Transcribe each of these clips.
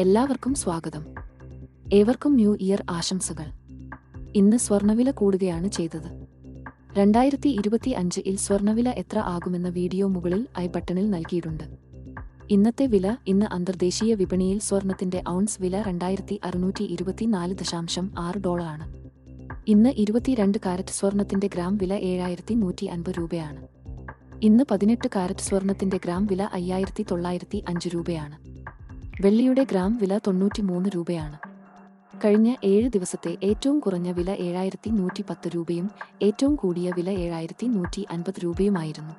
എല്ലാവർക്കും സ്വാഗതം. ഏവർക്കും ന്യൂ ഇയർ ആശംസകൾ. ഇന്ന് സ്വർണവില കൂടുകയാണ് ചെയ്തത്. രണ്ടായിരത്തി ഇരുപത്തി അഞ്ചിൽ സ്വർണവില എത്ര ആകുമെന്ന വീഡിയോ മുകളിൽ ഐ ബട്ടണിൽ നൽകിയിട്ടുണ്ട്. ഇന്നത്തെ വില ഇന്ന് അന്തർദേശീയ വിപണിയിൽ സ്വർണത്തിന്റെ ഔൺസ് വില രണ്ടായിരത്തി അറുന്നൂറ്റി ഇരുപത്തിനാല് ദശാംശം ആറ് ഡോളറാണ്. ഇന്ന് ഇരുപത്തിരണ്ട് കാരറ്റ് സ്വർണത്തിന്റെ ഗ്രാം വില ഏഴായിരത്തി നൂറ്റി അൻപത് രൂപയാണ്. ഇന്ന് പതിനെട്ട് കാരറ്റ് സ്വർണത്തിന്റെ ഗ്രാം വില അയ്യായിരത്തി തൊള്ളായിരത്തി അഞ്ച് രൂപയാണ്. വെള്ളിയുടെ ഗ്രാം വില തൊണ്ണൂറ്റിമൂന്ന് രൂപയാണ്. കഴിഞ്ഞ ഏഴ് ദിവസത്തെ ഏറ്റവും കുറഞ്ഞ വില ഏഴായിരത്തി നൂറ്റി പത്ത് രൂപയും ഏറ്റവും കൂടിയ വില ഏഴായിരത്തി നൂറ്റി അൻപത് രൂപയുമായിരുന്നു.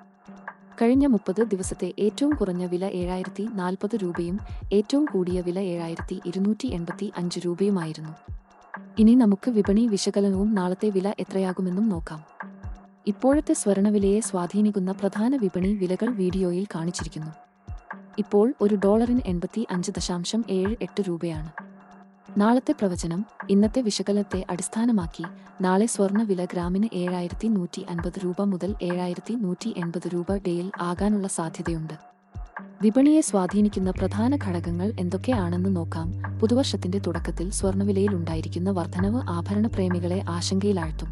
കഴിഞ്ഞ മുപ്പത് ദിവസത്തെ ഏറ്റവും കുറഞ്ഞ വില ഏഴായിരത്തി നാൽപ്പത് രൂപയും ഏറ്റവും കൂടിയ വില ഏഴായിരത്തി ഇരുന്നൂറ്റി എൺപത്തി അഞ്ച് രൂപയുമായിരുന്നു. ഇനി നമുക്ക് വിപണി വിശകലനവും നാളത്തെ വില എത്രയാകുമെന്നും നോക്കാം. ഇപ്പോഴത്തെ സ്വർണവിലയെ സ്വാധീനിക്കുന്ന പ്രധാന വിപണി വിലകൾ വീഡിയോയിൽ കാണിച്ചിരിക്കുന്നു. ഇപ്പോൾ ഒരു ഡോളറിന് എൺപത്തി അഞ്ച് ദശാംശം ഏഴ് എട്ട് രൂപയാണ്. നാളത്തെ പ്രവചനം ഇന്നത്തെ വിശകലനത്തെ അടിസ്ഥാനമാക്കി നാളെ സ്വർണ വില ഗ്രാമിന് ഏഴായിരത്തി നൂറ്റി അൻപത് രൂപ മുതൽ ഏഴായിരത്തി നൂറ്റി എൺപത് രൂപ ഡേയിൽ ആകാനുള്ള സാധ്യതയുണ്ട്. വിപണിയെ സ്വാധീനിക്കുന്ന പ്രധാന ഘടകങ്ങൾ എന്തൊക്കെയാണെന്ന് നോക്കാം. പുതുവർഷത്തിന്റെ തുടക്കത്തിൽ സ്വർണവിലയിൽ ഉണ്ടായിരിക്കുന്ന വർധനവ് ആഭരണ പ്രേമികളെ ആശങ്കയിലാഴ്ത്തും.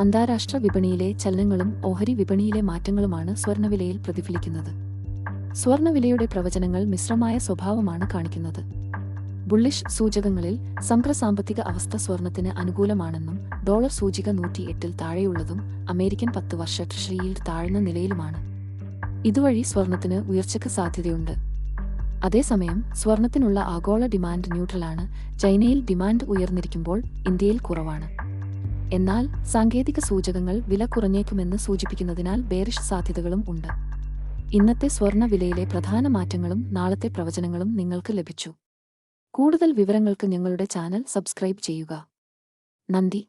അന്താരാഷ്ട്ര വിപണിയിലെ ചലനങ്ങളും ഓഹരി വിപണിയിലെ മാറ്റങ്ങളുമാണ് സ്വർണവിലയിൽ പ്രതിഫലിക്കുന്നത്. സ്വർണവിലയുടെ പ്രവചനങ്ങൾ മിശ്രമായ സ്വഭാവമാണ് കാണിക്കുന്നത്. ബുള്ളിഷ് സൂചകങ്ങളിൽ സംപ്രസാമ്പത്തിക അവസ്ഥ സ്വർണത്തിന് അനുകൂലമാണെന്നും ഡോളർ സൂചിക നൂറ്റി എട്ടിൽ താഴെയുള്ളതും അമേരിക്കൻ പത്ത് വർഷ ട്രഷറിയിൽ താഴ്ന്ന നിലയിലുമാണ്. ഇതുവഴി സ്വർണത്തിന് ഉയർച്ചയ്ക്ക് സാധ്യതയുണ്ട്. അതേസമയം സ്വർണത്തിനുള്ള ആഗോള ഡിമാൻഡ് ന്യൂട്രലാണ് ചൈനയിൽ ഡിമാൻഡ് ഉയർന്നിരിക്കുമ്പോൾ ഇന്ത്യയിൽ കുറവാണ്. എന്നാൽ സാങ്കേതിക സൂചകങ്ങൾ വില കുറഞ്ഞേക്കുമെന്ന് സൂചിപ്പിക്കുന്നതിനാൽ ബേറിഷ് സാധ്യതകളും ഉണ്ട്. ഇന്നത്തെ സ്വർണ വിലയിലെ പ്രധാന മാറ്റങ്ങളും നാളത്തെ പ്രവചനങ്ങളും നിങ്ങൾക്ക് ലഭിച്ചു. കൂടുതൽ വിവരങ്ങൾക്ക് ഞങ്ങളുടെ ചാനൽ സബ്സ്ക്രൈബ് ചെയ്യുക. നന്ദി.